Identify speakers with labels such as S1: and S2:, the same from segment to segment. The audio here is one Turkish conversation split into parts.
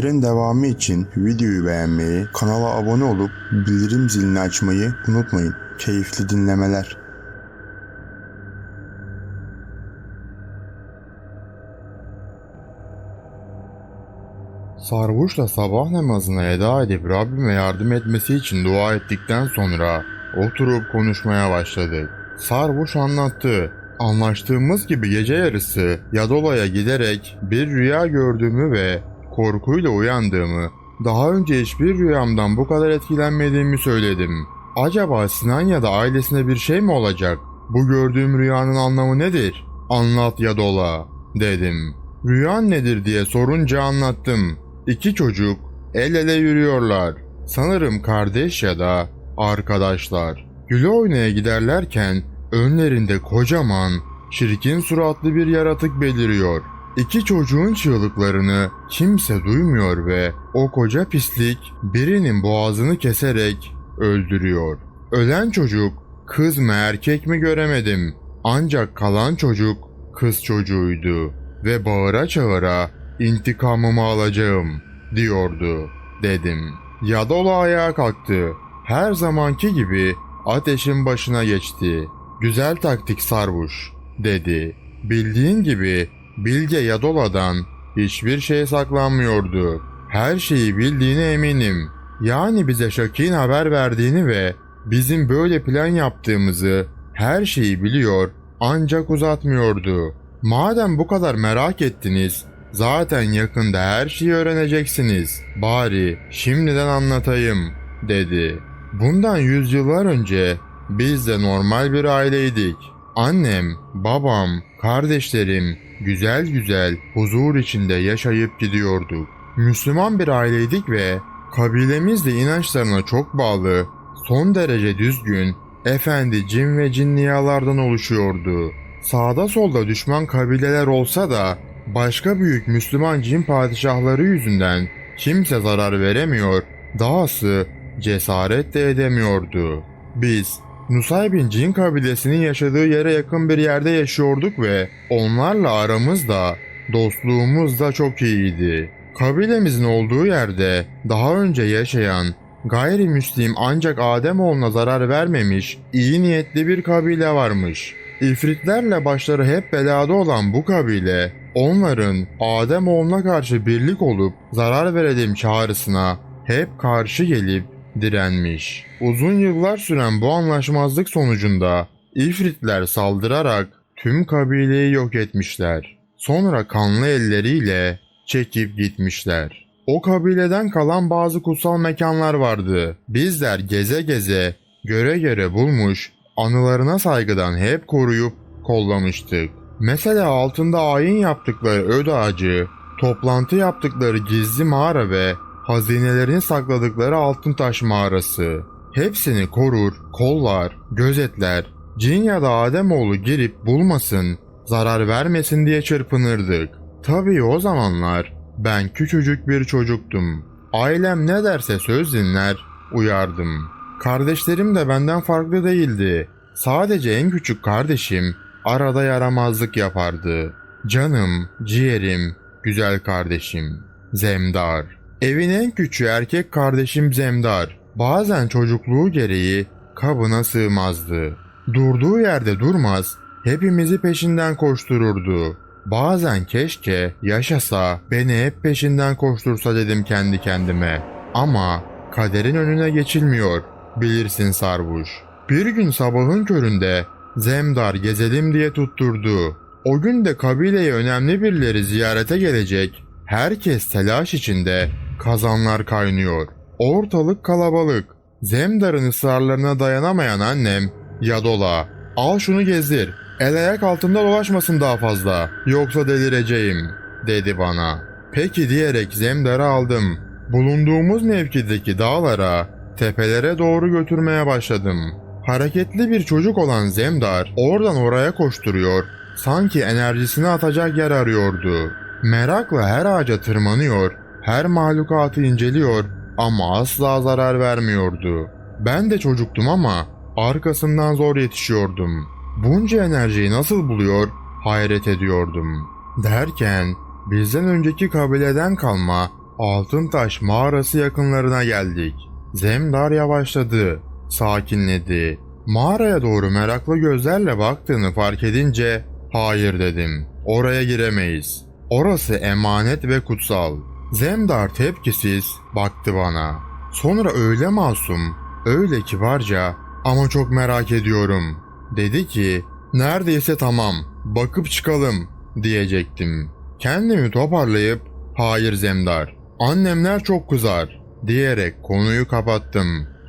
S1: Hikayelerin devamı için videoyu beğenmeyi, kanala abone olup bildirim zilini açmayı unutmayın. Keyifli dinlemeler. Sarhoşla sabah namazına eda edip Rabbime yardım etmesi için dua ettikten sonra oturup konuşmaya başladık. Sarhoş anlattı. Anlaştığımız gibi gece yarısı Yadola'ya giderek bir rüya gördüğümü ve korkuyla uyandığımı, daha önce hiçbir rüyamdan bu kadar etkilenmediğimi söyledim. Acaba Sinan ya da ailesine bir şey mi olacak? Bu gördüğüm rüyanın anlamı nedir? Anlat Yadola, dedim. Rüyan nedir diye sorunca anlattım. İki çocuk el ele yürüyorlar. Sanırım kardeş ya da arkadaşlar. Güle oynaya giderlerken önlerinde kocaman, çirkin suratlı bir yaratık beliriyor. İki çocuğun çığlıklarını kimse duymuyor ve o koca pislik birinin boğazını keserek öldürüyor. Ölen çocuk kız mı erkek mi göremedim. Ancak kalan çocuk kız çocuğuydu ve bağıra çağıra intikamımı alacağım diyordu dedim. Yadola ayağa kalktı. Her zamanki gibi ateşin başına geçti. Güzel taktik Sarvuş dedi. Bildiğin gibi Bilge Yadola'dan hiçbir şey saklanmıyordu. Her şeyi bildiğine eminim. Yani bize Şakir'in haber verdiğini ve bizim böyle plan yaptığımızı her şeyi biliyor ancak uzatmıyordu. Madem bu kadar merak ettiniz, zaten yakında her şeyi öğreneceksiniz. Bari şimdiden anlatayım, dedi. Bundan yüzyıllar önce biz de normal bir aileydik. Annem, babam, kardeşlerim güzel güzel huzur içinde yaşayıp gidiyorduk. Müslüman bir aileydik ve kabilemiz de inançlarına çok bağlı, son derece düzgün, efendi cin ve cinniyalardan oluşuyordu. Sağda solda düşman kabileler olsa da başka büyük Müslüman cin padişahları yüzünden kimse zarar veremiyor, dahası cesaret de edemiyordu. Biz Nusaybin cin kabilesinin yaşadığı yere yakın bir yerde yaşıyorduk ve onlarla aramız da dostluğumuz da çok iyiydi. Kabilemizin olduğu yerde daha önce yaşayan gayrimüslim ancak Ademoğluna zarar vermemiş iyi niyetli bir kabile varmış. İfritlerle başları hep belada olan bu kabile onların Ademoğluna karşı birlik olup zarar verelim çağrısına hep karşı gelip direnmiş. Uzun yıllar süren bu anlaşmazlık sonucunda İfritler saldırarak tüm kabileyi yok etmişler. Sonra kanlı elleriyle çekip gitmişler. O kabileden kalan bazı kutsal mekanlar vardı. Bizler geze geze, göre göre bulmuş, anılarına saygıdan hep koruyup kollamıştık. Mesela altında ayin yaptıkları öd ağacı, toplantı yaptıkları gizli mağara ve hazinelerini sakladıkları altın taş mağarası. Hepsini korur, kollar, gözetler, cin ya da Ademoğlu girip bulmasın, zarar vermesin diye çırpınırdık. Tabii o zamanlar ben küçücük bir çocuktum. Ailem ne derse söz dinler, uyardım. Kardeşlerim de benden farklı değildi. Sadece en küçük kardeşim arada yaramazlık yapardı. Canım, ciğerim, güzel kardeşim. Zemdar. Evin en küçüğü erkek kardeşim Zemdar. Bazen çocukluğu gereği kabına sığmazdı. Durduğu yerde durmaz, hepimizi peşinden koştururdu. Bazen keşke yaşasa beni hep peşinden koştursa dedim kendi kendime. Ama kaderin önüne geçilmiyor. Bilirsin Sarvuş. Bir gün sabahın köründe Zemdar gezelim diye tutturdu. O gün de kabileye önemli birileri ziyarete gelecek. Herkes telaş içinde kazanlar kaynıyor. Ortalık kalabalık. Zemdar'ın ısrarlarına dayanamayan annem Yadola al şunu gezdir. El ayak altında dolaşmasın daha fazla. Yoksa delireceğim dedi bana. Peki diyerek Zemdar'ı aldım. Bulunduğumuz mevkideki dağlara, tepelere doğru götürmeye başladım. Hareketli bir çocuk olan Zemdar oradan oraya koşturuyor, sanki enerjisini atacak yer arıyordu. Merakla her ağaca tırmanıyor, her mahlukatı inceliyor ama asla zarar vermiyordu. Ben de çocuktum ama arkasından zor yetişiyordum. Bunca enerjiyi nasıl buluyor hayret ediyordum. Derken bizden önceki kabileden kalma Altıntaş mağarası yakınlarına geldik. Zemdar yavaşladı, sakinledi. Mağaraya doğru meraklı gözlerle baktığını fark edince hayır dedim. Oraya giremeyiz. Orası emanet ve kutsal. Zemdar tepkisiz baktı bana. Sonra öyle masum, öyle kibarca ama çok merak ediyorum. Dedi ki neredeyse tamam bakıp çıkalım diyecektim. Kendimi toparlayıp hayır Zemdar annemler çok kızar diyerek konuyu kapattım.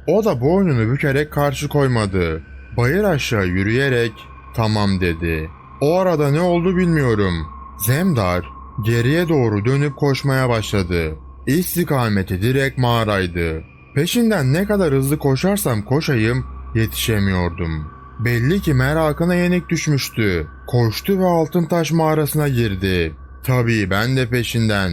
S1: O da boynunu bükerek karşı koymadı. Bayır aşağı yürüyerek tamam dedi. O arada ne oldu bilmiyorum. Zemdar geriye doğru dönüp koşmaya başladı. İstikameti direkt mağaraydı. Peşinden ne kadar hızlı koşarsam koşayım yetişemiyordum. Belli ki merakına yenik düşmüştü. Koştu ve Altıntaş mağarasına girdi. Tabii ben de peşinden.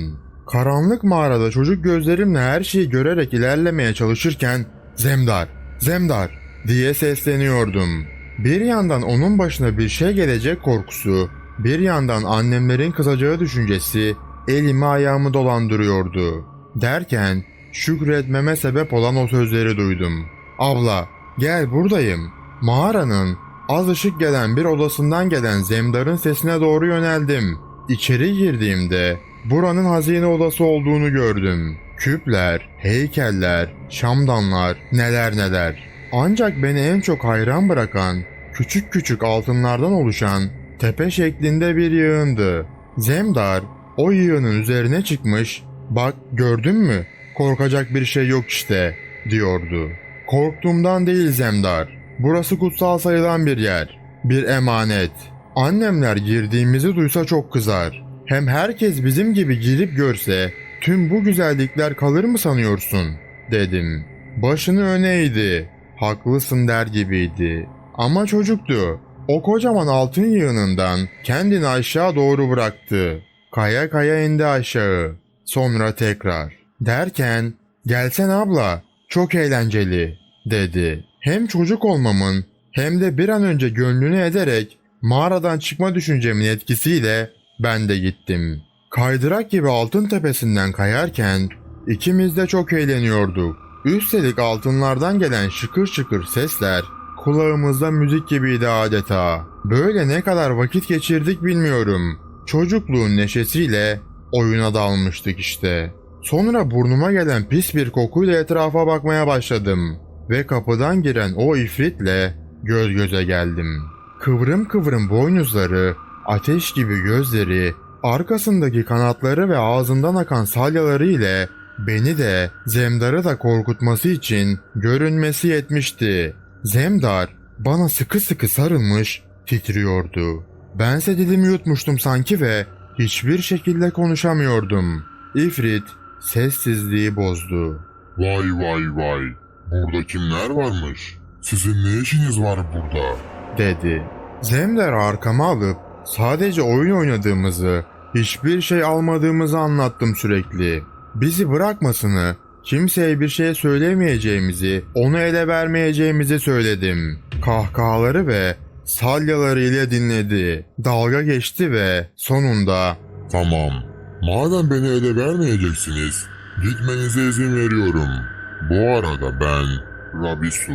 S1: Karanlık mağarada çocuk gözlerimle her şeyi görerek ilerlemeye çalışırken Zemdar, Zemdar diye sesleniyordum. Bir yandan onun başına bir şey gelecek korkusu, bir yandan annemlerin kızacağı düşüncesi elimi ayağımı dolandırıyordu. Derken şükretmeme sebep olan o sözleri duydum. Abla gel buradayım. Mağaranın az ışık gelen bir odasından gelen Zemdar'ın sesine doğru yöneldim. İçeri girdiğimde buranın hazine odası olduğunu gördüm. Küpler, heykeller, şamdanlar, neler neler. Ancak beni en çok hayran bırakan küçük küçük altınlardan oluşan tepe şeklinde bir yığındı. Zemdar o yığının üzerine çıkmış, bak gördün mü korkacak bir şey yok işte diyordu. Korktuğumdan değil Zemdar. Burası kutsal sayılan bir yer. Bir emanet. Annemler girdiğimizi duysa çok kızar. Hem herkes bizim gibi girip görse tüm bu güzellikler kalır mı sanıyorsun? Dedim. Başını öne eğdi. Haklısın der gibiydi. Ama çocuktu. O kocaman altın yığınından kendini aşağı doğru bıraktı. Kaya kaya indi aşağı. Sonra tekrar. Derken gelsen abla çok eğlenceli dedi. Hem çocuk olmamın hem de bir an önce gönlünü ederek mağaradan çıkma düşüncemin etkisiyle ben de gittim. Kaydırak gibi altın tepesinden kayarken ikimiz de çok eğleniyorduk. Üstelik altınlardan gelen şıkır şıkır sesler kulağımızda müzik gibiydi adeta. Böyle ne kadar vakit geçirdik bilmiyorum. Çocukluğun neşesiyle oyuna dalmıştık işte. Sonra burnuma gelen pis bir kokuyla etrafa bakmaya başladım ve kapıdan giren o ifritle göz göze geldim. Kıvrım kıvrım boynuzları, ateş gibi gözleri, arkasındaki kanatları ve ağzından akan salyaları ile beni de Zemdar'ı da korkutması için görünmesi yetmişti. Zemdar bana sıkı sıkı sarılmış, titriyordu. Bense dilimi yutmuştum sanki ve hiçbir şekilde konuşamıyordum. İfrit sessizliği bozdu.
S2: Vay vay vay. Burada kimler varmış? Sizin ne işiniz var burada?
S1: dedi. Zemder arkama alıp sadece oyun oynadığımızı, hiçbir şey almadığımızı anlattım sürekli. Bizi bırakmasını, kimseye bir şey söylemeyeceğimizi, onu ele vermeyeceğimizi söyledim. Kahkahaları ve salyaları ile dinledi. Dalga geçti ve sonunda
S2: Tamam. Madem beni ele vermeyeceksiniz, gitmenize izin veriyorum. Bu arada ben Rabisu.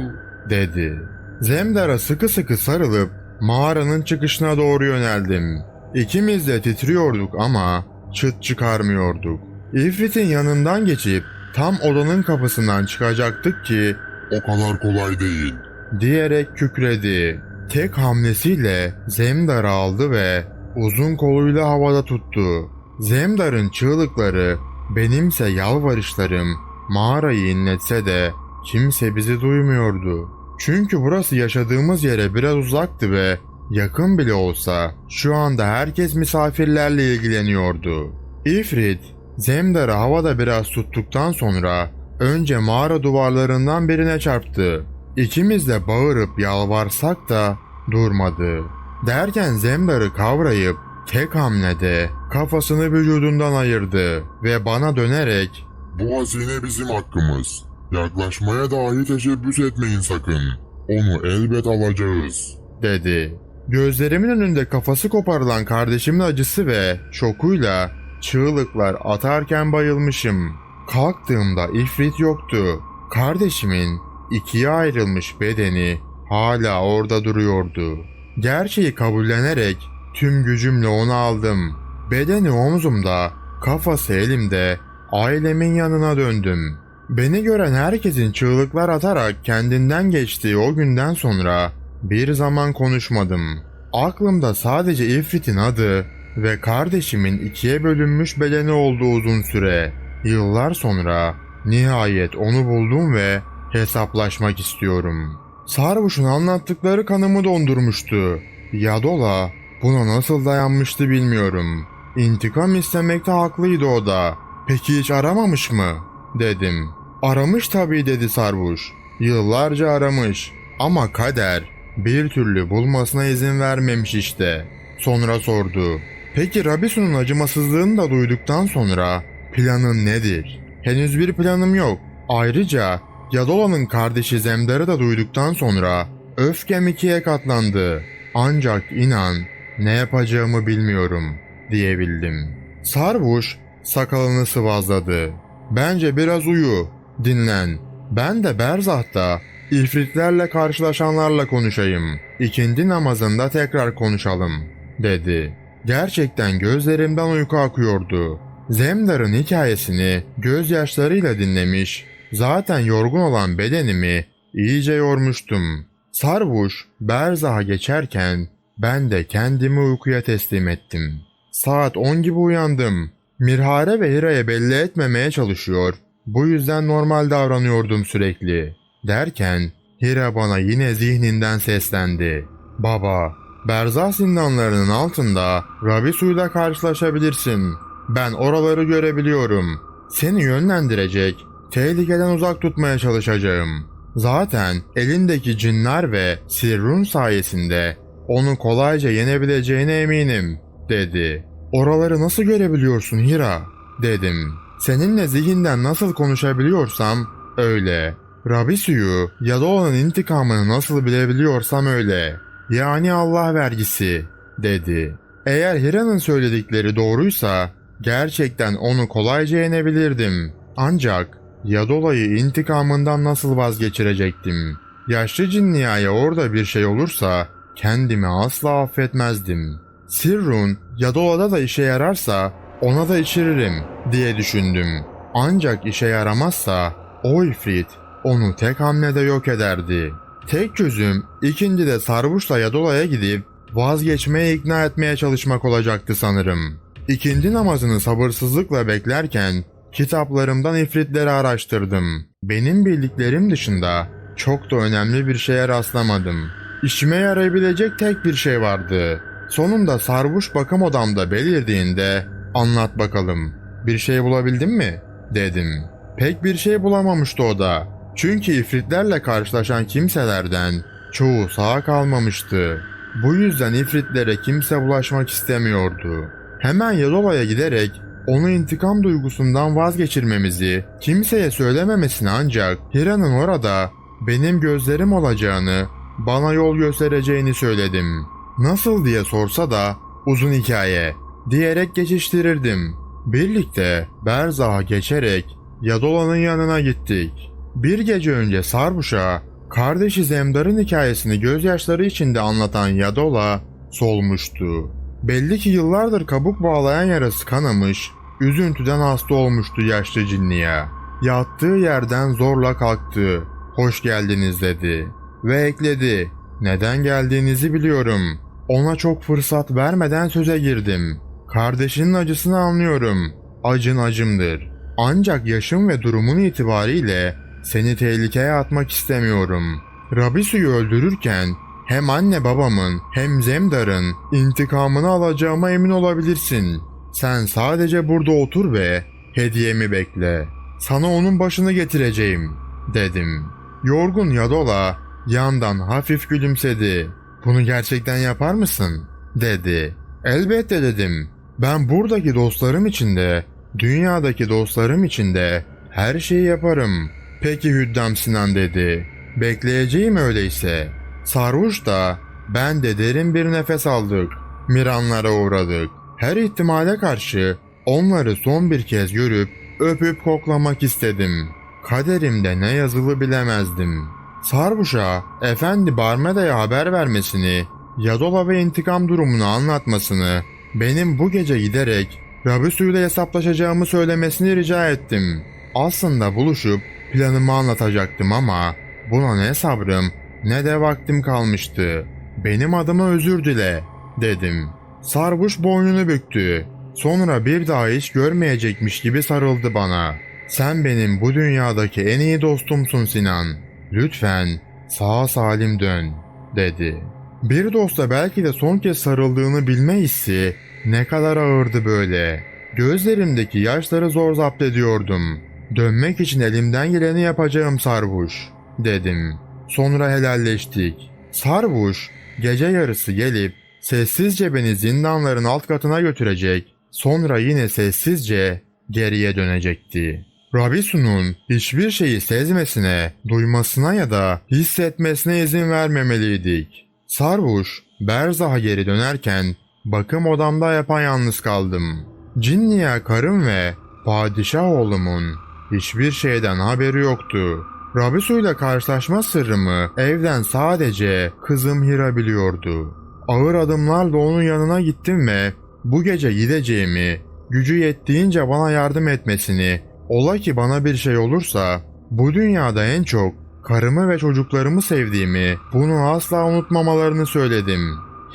S1: dedi. Zemdar'a sıkı sıkı sarılıp mağaranın çıkışına doğru yöneldim. İkimiz de titriyorduk ama çıt çıkarmıyorduk. İfrit'in yanından geçip tam odanın kapısından çıkacaktık ki
S2: O kadar kolay değil.
S1: diyerek kükredi. Tek hamlesiyle Zemdar'ı aldı ve uzun koluyla havada tuttu. Zemdar'ın çığlıkları, benimse yalvarışlarım mağarayı inletse de kimse bizi duymuyordu. Çünkü burası yaşadığımız yere biraz uzaktı ve yakın bile olsa şu anda herkes misafirlerle ilgileniyordu. İfrit, Zemdar'ı havada biraz tuttuktan sonra önce mağara duvarlarından birine çarptı. İkimiz de bağırıp yalvarsak da durmadı. Derken Zemdar'ı kavrayıp tek hamlede kafasını vücudundan ayırdı ve bana dönerek
S2: Bu hazine bizim hakkımız. Yaklaşmaya dahi teşebbüs etmeyin sakın. Onu elbet alacağız.
S1: dedi. Gözlerimin önünde kafası koparılan kardeşimin acısı ve şokuyla çığlıklar atarken bayılmışım. Kalktığımda ifrit yoktu. Kardeşimin ikiye ayrılmış bedeni hala orada duruyordu. Gerçeği kabullenerek tüm gücümle onu aldım. Bedeni omzumda, kafası elimde, ailemin yanına döndüm. Beni gören herkesin çığlıklar atarak kendinden geçtiği o günden sonra bir zaman konuşmadım. Aklımda sadece İfrit'in adı ve kardeşimin ikiye bölünmüş bedeni olduğu uzun süre. Yıllar sonra nihayet onu buldum ve hesaplaşmak istiyorum. Sarhoş'un anlattıkları kanımı dondurmuştu. Yadola buna nasıl dayanmıştı bilmiyorum. İntikam istemekte haklıydı o da. Peki hiç aramamış mı? Dedim. Aramış tabii dedi Sarvuş. Yıllarca aramış. Ama kader bir türlü bulmasına izin vermemiş işte. Sonra sordu. Peki Rabisu'nun acımasızlığını da duyduktan sonra planın nedir? Henüz bir planım yok. Ayrıca Yadola'nın kardeşi Zemdar'ı da duyduktan sonra öfkem ikiye katlandı. Ancak inan ne yapacağımı bilmiyorum diyebildim. Sarvuş sakalını sıvazladı. Bence biraz uyu, dinlen. Ben de Berzah'ta ifritlerle karşılaşanlarla konuşayım. İkindi namazında tekrar konuşalım, dedi. Gerçekten gözlerimden uyku akıyordu. Zemdar'ın hikayesini gözyaşlarıyla dinlemiş, zaten yorgun olan bedenimi iyice yormuştum. Sarvuş, Berzah'a geçerken ben de kendimi uykuya teslim ettim. Saat 10 gibi uyandım. Mirhare ve Hira'ya belli etmemeye çalışıyor. Bu yüzden normal davranıyordum sürekli. Derken Hira bana yine zihninden seslendi. Baba, Berzah zindanlarının altında Rabisu'yla karşılaşabilirsin. Ben oraları görebiliyorum. Seni yönlendirecek, tehlikeden uzak tutmaya çalışacağım. Zaten elindeki cinler ve Sirrun sayesinde onu kolayca yenebileceğine eminim, dedi. Oraları nasıl görebiliyorsun Hira? dedim. Seninle zihinden nasıl konuşabiliyorsam öyle. Rabisu'yu ya da onun intikamını nasıl bilebiliyorsam öyle. Yani Allah vergisi, dedi. Eğer Hira'nın söyledikleri doğruysa gerçekten onu kolayca yenebilirdim. Ancak ya dolayı intikamından nasıl vazgeçirecektim? Yaşlı cinniyaya orada bir şey olursa kendimi asla affetmezdim. Sirrun Yadola'da da işe yararsa ona da içiririm diye düşündüm. Ancak işe yaramazsa o ifrit onu tek hamlede yok ederdi. Tek çözüm ikinci de Sarvuş'la Yadola'ya gidip vazgeçmeye ikna etmeye çalışmak olacaktı sanırım. İkindi namazını sabırsızlıkla beklerken kitaplarımdan ifritleri araştırdım. Benim bildiklerim dışında çok da önemli bir şeye rastlamadım. İşime yarayabilecek tek bir şey vardı. Sonunda sarvuş bakım odamda belirdiğinde anlat bakalım. Bir şey bulabildin mi? dedim. Pek bir şey bulamamıştı o da. Çünkü ifritlerle karşılaşan kimselerden çoğu sağ kalmamıştı. Bu yüzden ifritlere kimse bulaşmak istemiyordu. Hemen Yadola'ya giderek onu intikam duygusundan vazgeçirmemizi, kimseye söylememesini ancak Hira'nın orada benim gözlerim olacağını, bana yol göstereceğini söyledim. Nasıl diye sorsa da uzun hikaye diyerek geçiştirirdim. Birlikte Berzah'a geçerek Yadola'nın yanına gittik. Bir gece önce Sarbuş'a kardeşi Zemdar'ın hikayesini gözyaşları içinde anlatan Yadola solmuştu. Belli ki yıllardır kabuk bağlayan yarası kanamış, üzüntüden hasta olmuştu yaşlı cinniye. Yattığı yerden zorla kalktı. Hoş geldiniz dedi. Ve ekledi. Neden geldiğinizi biliyorum. Ona çok fırsat vermeden söze girdim. Kardeşinin acısını anlıyorum. Acın acımdır. Ancak yaşım ve durumun itibariyle seni tehlikeye atmak istemiyorum. Rabisu'yu öldürürken hem anne babamın hem Zemdar'ın intikamını alacağıma emin olabilirsin. Sen sadece burada otur ve hediyemi bekle. Sana onun başını getireceğim, dedim. Yorgun Yadola yandan hafif gülümsedi. Bunu gerçekten yapar mısın? dedi. Elbette dedim. Ben buradaki dostlarım için de, dünyadaki dostlarım için de her şeyi yaparım. Peki Hüddam Sinan dedi. Bekleyeceğim öyleyse. Sarhoş da ben de derin bir nefes aldık. Miranlara uğradık. Her ihtimale karşı Onları son bir kez görüp öpüp koklamak istedim. Kaderimde ne yazılı bilemezdim. Sarbuş'a Efendi Barmeda'ya haber vermesini, Yadola ve intikam durumunu anlatmasını, benim bu gece giderek Rabisu'yla hesaplaşacağımı söylemesini rica ettim. Aslında buluşup planımı anlatacaktım ama buna ne sabrım ne de vaktim kalmıştı. Benim adıma özür dile dedim. Sarbuş boynunu büktü. Sonra bir daha hiç görmeyecekmiş gibi sarıldı bana. Sen benim bu dünyadaki en iyi dostumsun Sinan. Lütfen sağ salim dön dedi. Bir dosta belki de son kez sarıldığını bilme hissi ne kadar ağırdı böyle. Gözlerimdeki yaşları zor zapt ediyordum. Dönmek için elimden geleni yapacağım Sarvuş, dedim. Sonra helalleştik. Sarvuş, gece yarısı gelip sessizce beni zindanların alt katına götürecek, sonra yine sessizce geriye dönecekti. Rabisu'nun hiçbir şeyi sezmesine, duymasına ya da hissetmesine izin vermemeliydik. Sarvuş, Berzah'a geri dönerken bakım odamda yapayalnız kaldım. Cinniye karım ve padişah oğlumun hiçbir şeyden haberi yoktu. Rabisu'yla karşılaşma sırrımı evden sadece kızım Hira biliyordu. Ağır adımlarla onun yanına gittim ve bu gece gideceğimi, gücü yettiğince bana yardım etmesini, ola ki bana bir şey olursa bu dünyada en çok karımı ve çocuklarımı sevdiğimi, bunu asla unutmamalarını söyledim.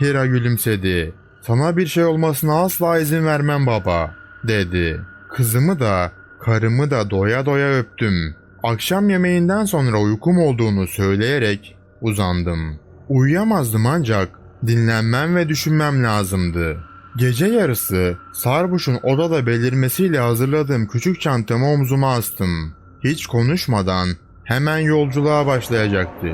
S1: Hira gülümsedi. Sana bir şey olmasına asla izin vermem baba, dedi. Kızımı da, karımı da doya doya öptüm. Akşam yemeğinden sonra uykum olduğunu söyleyerek uzandım. Uyuyamazdım ancak dinlenmem ve düşünmem lazımdı. Gece yarısı Sarbuş'un odada belirmesiyle hazırladığım küçük çantamı omzuma astım. Hiç konuşmadan hemen yolculuğa başlayacaktı.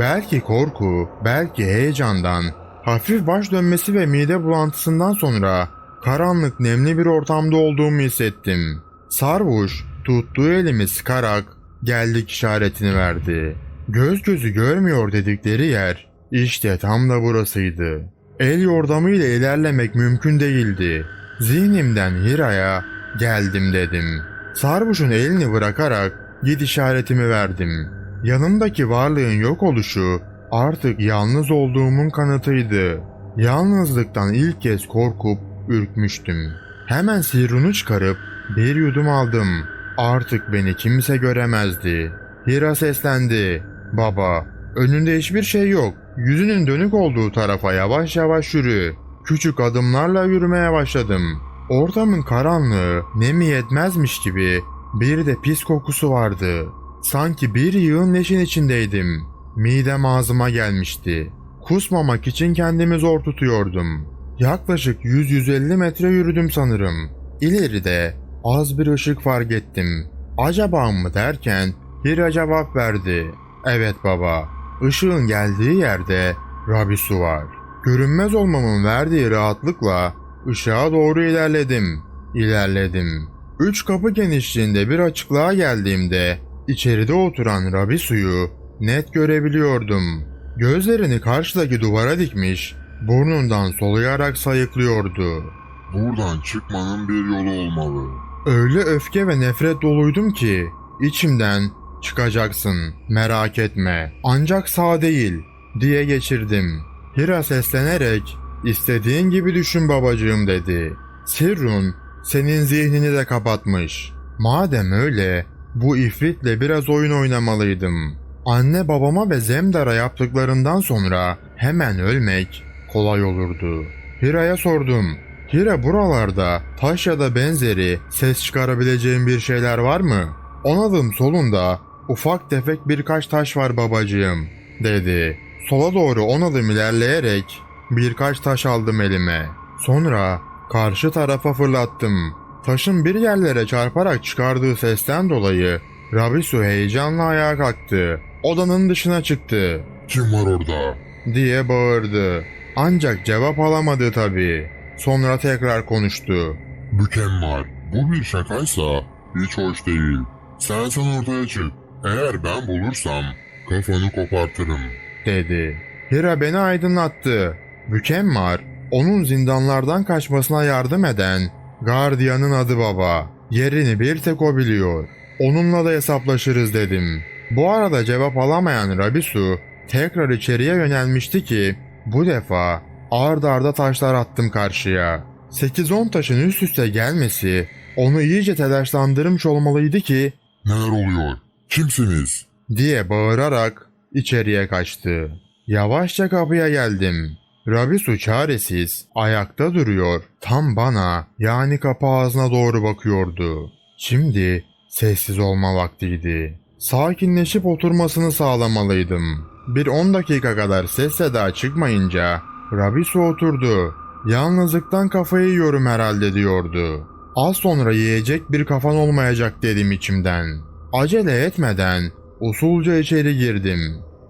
S1: Belki korku, belki heyecandan, hafif baş dönmesi ve mide bulantısından sonra karanlık nemli bir ortamda olduğumu hissettim. Sarvuş tuttuğu elimi sıkarak geldik işaretini verdi. Göz gözü görmüyor dedikleri yer işte tam da burasıydı. El yordamıyla ilerlemek mümkün değildi. Zihnimden Hira'ya geldim dedim. Sarvuş'un elini bırakarak git işaretimi verdim. Yanımdaki varlığın yok oluşu artık yalnız olduğumun kanıtıydı. Yalnızlıktan ilk kez korkup ürkmüştüm. Hemen sirrunu çıkarıp bir yudum aldım. Artık beni kimse göremezdi. Hira seslendi. Baba, önünde hiçbir şey yok. Yüzünün dönük olduğu tarafa yavaş yavaş yürü. Küçük adımlarla yürümeye başladım. Ortamın karanlığı nemi yetmezmiş gibi bir de pis kokusu vardı. Sanki bir yığın leşin içindeydim. Midem ağzıma gelmişti. Kusmamak için kendimi zor tutuyordum. Yaklaşık 100-150 metre yürüdüm sanırım. İleride az bir ışık fark ettim. Acaba mı derken Hira cevap verdi. Evet baba. Işığın geldiği yerde Rabisu var. Görünmez olmamın verdiği rahatlıkla ışığa doğru ilerledim. İlerledim. Üç kapı genişliğinde bir açıklığa geldiğimde içeride oturan Rabisu'yu net görebiliyordum. Gözlerini karşıdaki duvara dikmiş, burnundan soluyarak sayıklıyordu.
S2: Buradan çıkmanın bir yolu olmalı.
S1: Öyle öfke ve nefret doluydum ki içimden çıkacaksın merak etme ancak sağ değil diye geçirdim. Hira seslenerek istediğin gibi düşün babacığım dedi. Sirrun senin zihnini de kapatmış. Madem öyle bu ifritle biraz oyun oynamalıydım. Anne babama ve Zemdar'a yaptıklarından sonra hemen ölmek kolay olurdu. Hira'ya sordum. Hira buralarda taş ya da benzeri ses çıkarabileceğim bir şeyler var mı? On adım solunda ufak tefek birkaç taş var babacığım dedi. Sola doğru on adım ilerleyerek birkaç taş aldım elime. Sonra karşı tarafa fırlattım. Taşın bir yerlere çarparak çıkardığı sesten dolayı Rabisu heyecanla ayağa kalktı. Odanın dışına çıktı
S2: Kim var orada?
S1: diye bağırdı. Ancak cevap alamadı tabii. Sonra tekrar konuştu.
S2: Var. Bu bir şakaysa hiç hoş değil. Sen sen ortaya çık. Eğer ben bulursam kafanı kopartırım.
S1: dedi. Hira beni aydınlattı. Bükemmar, onun zindanlardan kaçmasına yardım eden Gardiyanın adı baba. Yerini bir tek o biliyor. Onunla da hesaplaşırız dedim. Bu arada cevap alamayan Rabisu tekrar içeriye yönelmişti ki bu defa ard arda taşlar attım karşıya. 8-10 taşın üst üste gelmesi onu iyice telaşlandırmış olmalıydı ki
S2: Neler oluyor? Kimsiniz?
S1: diye bağırarak içeriye kaçtı. Yavaşça kapıya geldim. Rabisu çaresiz ayakta duruyor. Tam bana yani kapı ağzına doğru bakıyordu. Şimdi sessiz olma vaktiydi. Sakinleşip oturmasını sağlamalıydım. Bir 10 dakika kadar ses seda çıkmayınca Rabisu oturdu. Yalnızlıktan kafayı yiyorum herhalde diyordu. Az sonra yiyecek bir kafan olmayacak dedim içimden. Acele etmeden usulca içeri girdim.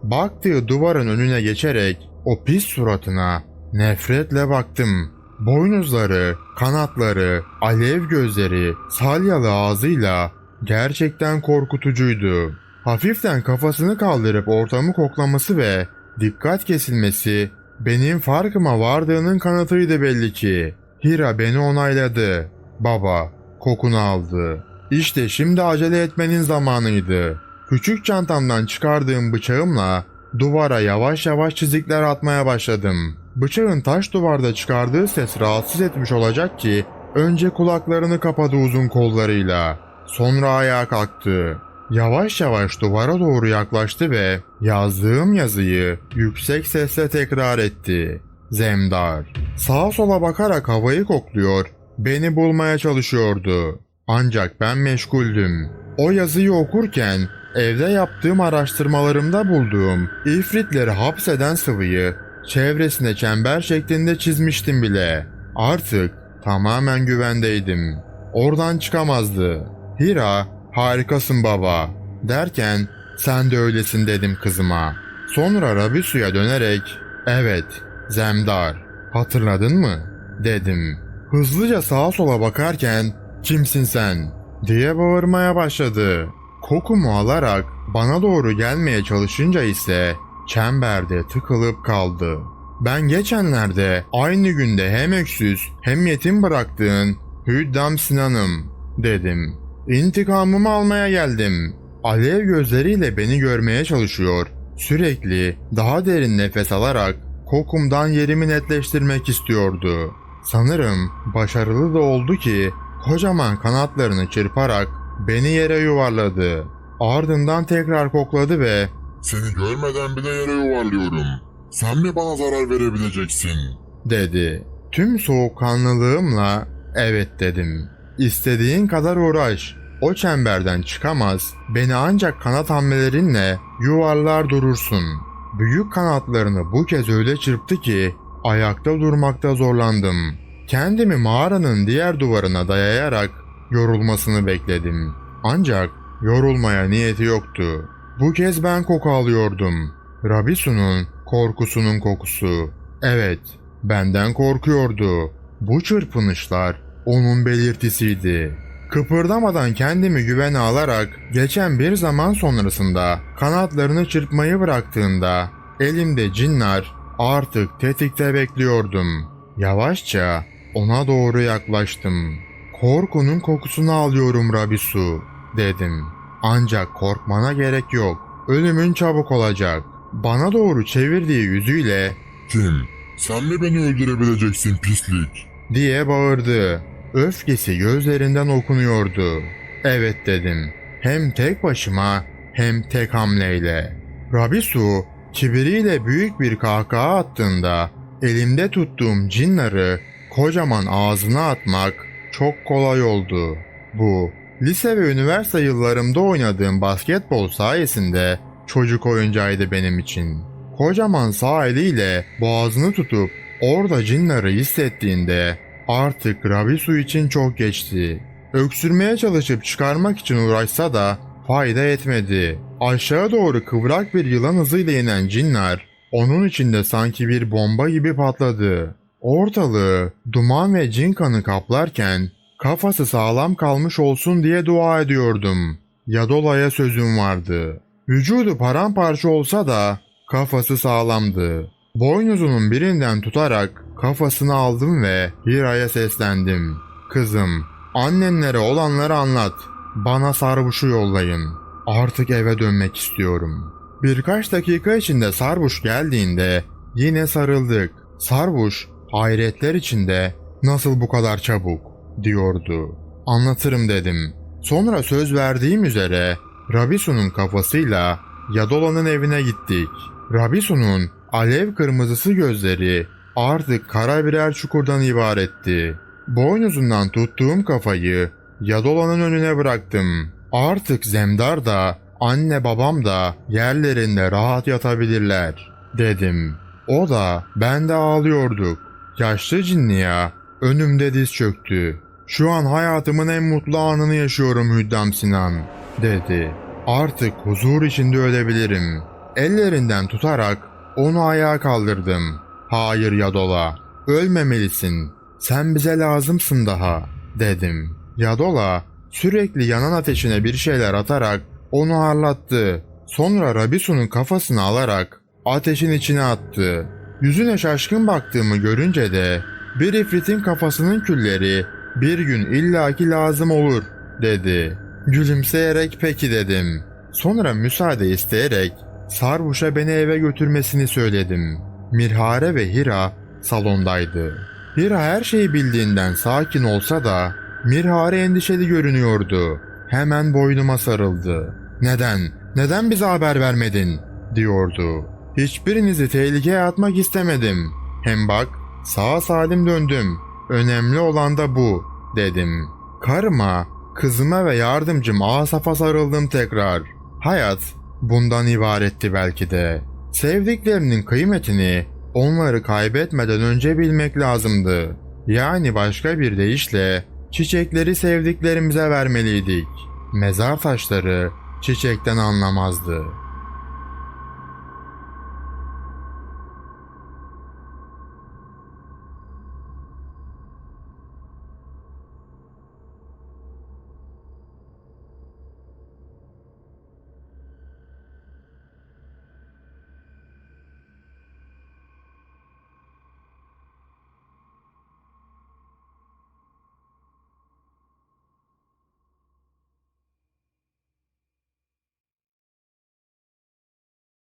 S1: Baktığı duvarın önüne geçerek o pis suratına nefretle baktım. Boynuzları, kanatları, alev gözleri, salyalı ağzıyla gerçekten korkutucuydu. Hafiften kafasını kaldırıp ortamı koklaması ve dikkat kesilmesi benim farkıma vardığının kanıtıydı belli ki. Hira beni onayladı. Baba, kokunu aldı. İşte şimdi acele etmenin zamanıydı. Küçük çantamdan çıkardığım bıçağımla duvara yavaş yavaş çizikler atmaya başladım. Bıçağın taş duvarda çıkardığı ses rahatsız etmiş olacak ki önce kulaklarını kapadı uzun kollarıyla. Sonra ayağa kalktı. Yavaş yavaş duvara doğru yaklaştı ve yazdığım yazıyı yüksek sesle tekrar etti. Zemdar. Sağa sola bakarak havayı kokluyor, beni bulmaya çalışıyordu. Ancak ben meşguldüm. O yazıyı okurken evde yaptığım araştırmalarımda bulduğum ifritleri hapseden sıvıyı çevresine çember şeklinde çizmiştim bile. Artık tamamen güvendeydim. Oradan çıkamazdı. Hira, harikasın baba derken sen de öylesin dedim kızıma. Sonra Rabisu'ya dönerek evet Zemdar hatırladın mı dedim. Hızlıca sağa sola bakarken kimsin sen diye bağırmaya başladı. Kokumu alarak bana doğru gelmeye çalışınca ise çemberde tıkılıp kaldı. Ben geçenlerde aynı günde hem öksüz hem yetim bıraktığın Hüddam Sinan'ım dedim. İntikamımı almaya geldim. Alev gözleriyle beni görmeye çalışıyor. Sürekli daha derin nefes alarak kokumdan yerimi netleştirmek istiyordu. Sanırım başarılı da oldu ki kocaman kanatlarını çırparak beni yere yuvarladı. Ardından tekrar kokladı ve
S2: Seni görmeden bile yere yuvarlıyorum. Sen mi bana zarar verebileceksin?
S1: dedi. Tüm soğukkanlılığımla evet dedim. İstediğin kadar uğraş. O çemberden çıkamaz. Beni ancak kanat hamlelerinle yuvarlar durursun. Büyük kanatlarını bu kez öyle çırptı ki ayakta durmakta zorlandım. Kendimi mağaranın diğer duvarına dayayarak yorulmasını bekledim. Ancak yorulmaya niyeti yoktu. Bu kez ben koku alıyordum. Rabisu'nun korkusunun kokusu. Evet, benden korkuyordu. Bu çırpınışlar onun belirtisiydi. Kıpırdamadan kendimi güvene alarak geçen bir zaman sonrasında kanatlarını çırpmayı bıraktığında elimde cinler artık tetikte bekliyordum. Yavaşça ona doğru yaklaştım. Korkunun kokusunu alıyorum Rabisu dedim. Ancak korkmana gerek yok. Ölümün çabuk olacak. Bana doğru çevirdiği yüzüyle
S2: Kim? Sen mi beni öldürebileceksin pislik?
S1: diye bağırdı. Öfkesi gözlerinden okunuyordu. Evet dedim. Hem tek başıma hem tek hamleyle. Rabisu kibiriyle büyük bir kahkaha attığında elimde tuttuğum cinleri kocaman ağzına atmak çok kolay oldu. Bu lise ve üniversite yıllarımda oynadığım basketbol sayesinde çocuk oyuncağıydı benim için. Kocaman sağ eliyle boğazını tutup orada cinleri hissettiğinde artık Rabisu için çok geçti. Öksürmeye çalışıp çıkarmak için uğraşsa da fayda etmedi. Aşağı doğru kıvrak bir yılan hızıyla inen cinler onun içinde sanki bir bomba gibi patladı. Ortalığı duman ve cin kanı kaplarken kafası sağlam kalmış olsun diye dua ediyordum. Yadola'ya sözüm vardı. Vücudu paramparça olsa da kafası sağlamdı. Boynuzunun birinden tutarak kafasını aldım ve Hira'ya seslendim. Kızım, annenlere olanları anlat. Bana Sarvuş'u yollayın. Artık eve dönmek istiyorum. Birkaç dakika içinde Sarvuş geldiğinde yine sarıldık. Sarvuş hayretler içinde nasıl bu kadar çabuk diyordu. Anlatırım dedim. Sonra söz verdiğim üzere Rabisu'nun kafasıyla Yadola'nın evine gittik. Rabisu'nun alev kırmızısı gözleri artık kara birer çukurdan ibaretti. Boynuzundan tuttuğum kafayı Yadola'nın önüne bıraktım. Artık Zemdar da anne babam da yerlerinde rahat yatabilirler dedim. O da ben de ağlıyorduk. Yaşlı cinniya önümde diz çöktü. Şu an hayatımın en mutlu anını yaşıyorum Hüddam Sinan dedi. Artık huzur içinde ölebilirim. Ellerinden tutarak onu ayağa kaldırdım. Hayır Yadola, ölmemelisin. Sen bize lazımsın daha, dedim. Yadola sürekli yanan ateşine bir şeyler atarak onu harlattı. Sonra Rabisu'nun kafasını alarak ateşin içine attı. Yüzüne şaşkın baktığımı görünce de bir ifritin kafasının külleri bir gün illaki lazım olur dedi. Gülümseyerek peki dedim. Sonra müsaade isteyerek Sarvuş'a beni eve götürmesini söyledim. Mirhare ve Hira salondaydı. Hira her şeyi bildiğinden sakin olsa da Mirhare endişeli görünüyordu. Hemen boynuma sarıldı. Neden? Neden bize haber vermedin? diyordu. Hiçbirinizi tehlikeye atmak istemedim. Hem bak sağ salim döndüm. Önemli olan da bu dedim. Karıma, kızıma ve yardımcım Asaf'a sarıldım tekrar. Hayat bundan ibaretti belki de. Sevdiklerinin kıymetini onları kaybetmeden önce bilmek lazımdı. Yani başka bir deyişle çiçekleri sevdiklerimize vermeliydik. Mezar taşları çiçekten anlamazdı.